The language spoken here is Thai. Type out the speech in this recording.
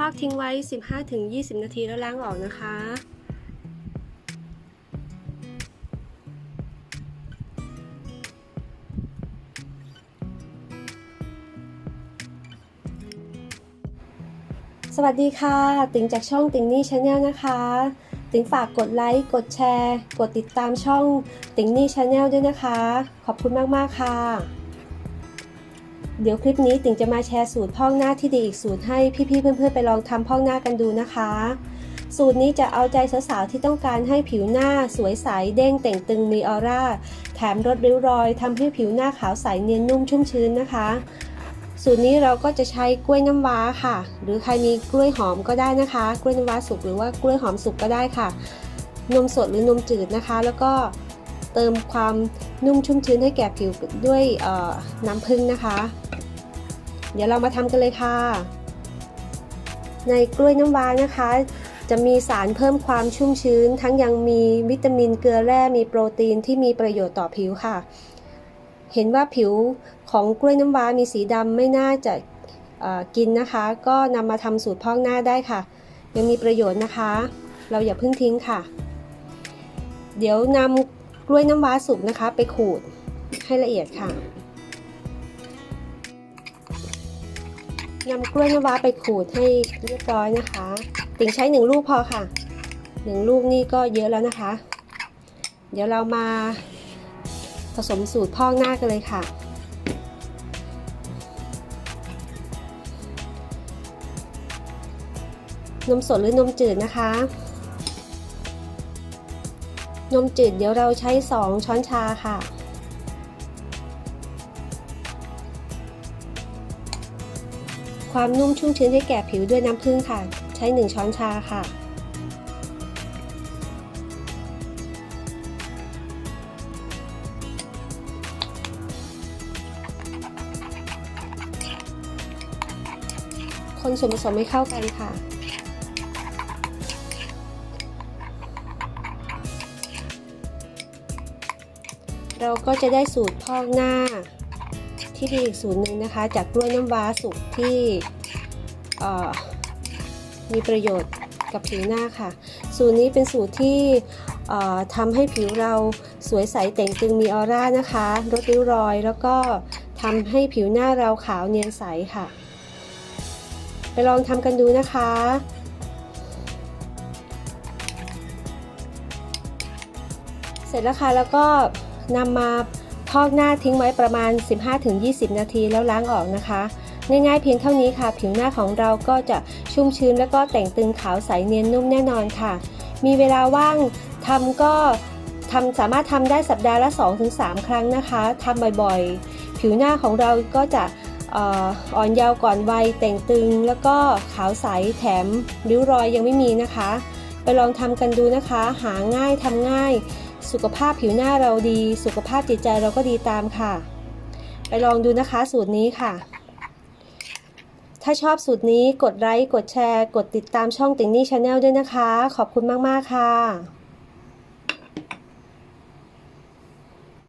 พอกทิ้งไว้ 15-20 นาทีแล้วล้างออกนะคะ สวัสดีค่ะ ติ๋งจากช่องติ๋งนี่ชาแนลนะคะ ติ๋งฝากกดไลค์ กดแชร์ กดติดตามช่องติ๋งนี่ชาแนลด้วยนะคะ ขอบคุณมาก ๆ ค่ะ เดี๋ยวคลิปนี้ติ๋งจะมาแชร์สูตรพอกหน้าที่ดีอีกสูตรให้พี่ๆเพื่อนๆไปลองทำพอกหน้ากันดูนะคะ สูตรนี้จะเอาใจสาวๆที่ต้องการให้ผิวหน้าสวยใสเด้งแต่งตึงมีออร่า แถมลดริ้วรอยทำให้ผิวหน้าขาวใสเนียนนุ่มชุ่มชื้นนะคะ สูตรนี้เราก็จะใช้กล้วยน้ำว้าค่ะ หรือใครมีกล้วยหอมก็ได้นะคะ กล้วยน้ำว้าสุกหรือว่ากล้วยหอมสุกก็ได้ค่ะ นมสดหรือนมจืดนะคะ แล้วก็เติมความนุ่มชุ่มชื้นให้แก่ผิวด้วยน้ำผึ้งนะคะ เดี๋ยวเรามาทำกันเลยค่ะ ในกล้วยน้ำว้านะคะ จะมีสารเพิ่มความชุ่มชื้น ทั้งยังมีวิตามินเกลือแร่มีโปรตีนที่มีประโยชน์ต่อผิวค่ะ เห็นว่าผิวของกล้วยน้ำว้ามีสีดำไม่น่าจะกินนะคะ ก็นำมาทำสูตรพอกหน้าได้ค่ะ ยังมีประโยชน์นะคะ เราอย่าเพิ่งทิ้งค่ะ เดี๋ยวนำกล้วยน้ำว้าสุกนะคะ ไปขูดให้ละเอียดค่ะ นำกล้วยน้ำว้าไปขูดให้เรียบร้อยนะคะ ติ่งใช้หนึ่งลูกพอค่ะหนึ่งลูกนี่ก็เยอะแล้วนะคะ เดี๋ยวเรามาผสมสูตรพอกหน้ากันเลยค่ะ นมสดหรือนมจืดนะคะ นมจืดเดี๋ยวเราใช้ 2 ช้อนชาค่ะ ความนุ่มชุ่มชื้นให้แก่ผิวด้วยน้ำผึ้งค่ะ ใช้ 1 ช้อนชาค่ะ คนส่วนผสมให้เข้ากันค่ะเราก็จะได้สูตรพอกหน้า ที่ดีอีกสูตรหนึ่งนะคะ จากกล้วยน้ำว้าสุกที่มีประโยชน์กับผิวหน้าค่ะ สูตรนี้เป็นสูตรที่ทำให้ผิวเราสวยใสแต่งตึงมีออร่านะคะลดริ้วรอย แล้วก็ทำให้ผิวหน้าเราขาวเนียนใสค่ะ ไปลองทำกันดูนะคะเสร็จแล้วค่ะแล้วก็นำมา พอกหน้าทิ้งไว้ประมาณ 15-20 นาทีแล้วล้างออกนะคะ ง่ายๆเพียงเท่านี้ค่ะ ผิวหน้าของเราก็จะชุ่มชื้น แล้วก็แต่งตึงขาวใสเนียนนุ่มแน่นอนค่ะ มีเวลาว่างทำก็ทำสามารถทำได้สัปดาห์ละ 2-3 ครั้งนะคะทำบ่อยๆ ผิวหน้าของเราก็จะอ่ออ่อนเยาว์ก่อนวัยแต่งตึงแล้วก็ขาวใสแถมริ้วรอยยังไม่มีนะคะ ไปลองทำกันดูนะคะ หาง่ายทำง่าย สุขภาพผิวหน้าเราดี สุขภาพจิตใจเราก็ดีตามค่ะ ไปลองดูนะคะสูตรนี้ค่ะ ถ้าชอบสูตรนี้กดไลค์กดแชร์ กดติดตามช่องติงนี่ชาแนลด้วยนะคะ ขอบคุณมาก ๆ ค่ะ